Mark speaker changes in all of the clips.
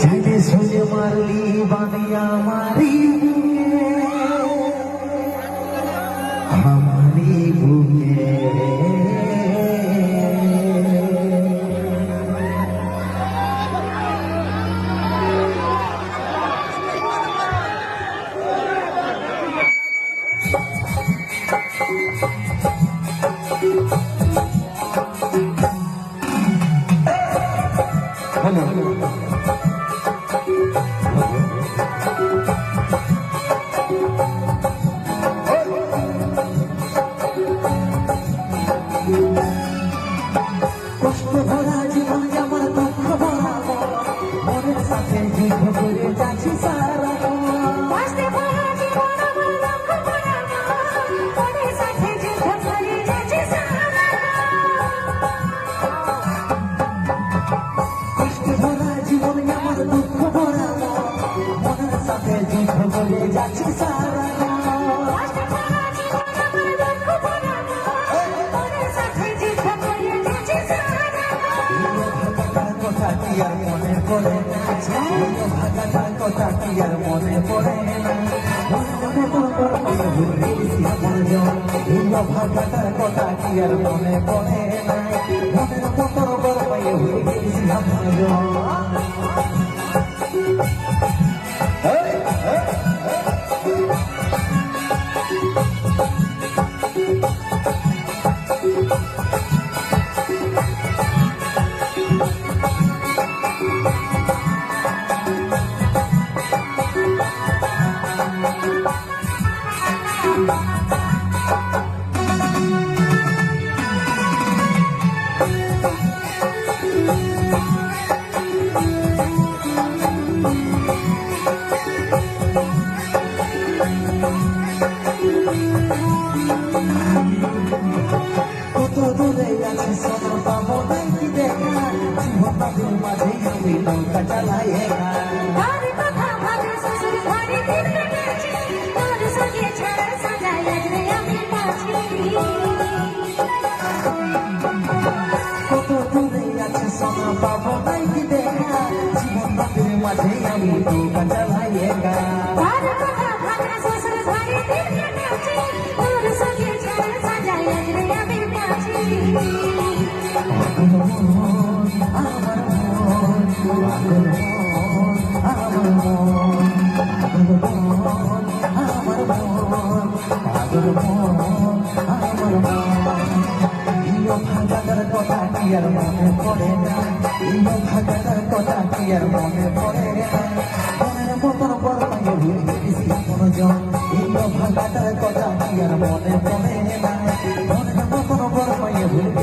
Speaker 1: জানে শুনে মারলি বানিয়া মারি Thank you. বুকে
Speaker 2: কষ্ট আর মনে পড়ে ভাগাটার কথা কি আর মনে পড়ে ভাগাটার কথা কি আর মনে পড়ে মনের মতন বড় হয়ে গেছি আমার নদীর আমি নৌকা চালাই
Speaker 1: তার কথা ভাবে শ্বশুর ঘরে দিন কেটেছে তোর সঙ্গে ছাড়া সাজাই আজরে আমি পাচ্ছি
Speaker 2: কত দূরে আছি সোনা পাবো নাই কি দেখা জীবন নদীর মাঝে আমি নৌকা একা
Speaker 1: তার কথা
Speaker 2: কথা কি আর মনে পড়ে না ইয়ো ভাগাটার কথা কি আর মনে পড়ে না মনের মতন বড় পাইয়ে ভুলে গেছি কোনো জন ইয়ো ভাগাটার কথা কি আর মনে পড়ে না মনের মতন বড় পাইয়ে ভুলে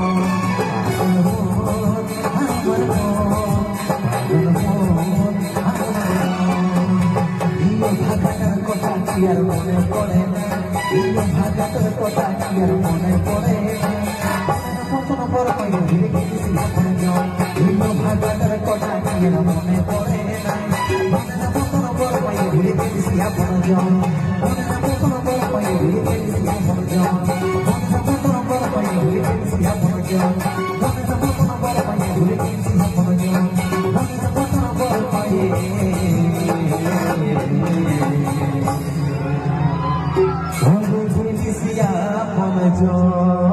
Speaker 1: মনে
Speaker 2: পড়ে না ইয়ো ভাগাটার কথা কি আর মনে পড়ে না। কতন বড় পাই ধীরে গেছি ইয়ো ভাগাটার কথা কি আর মনে পড়ে না। মনের মতন বড় পাই ধীরে গেছি এখন জন মনের মতন বড় পাই ধীরে আপন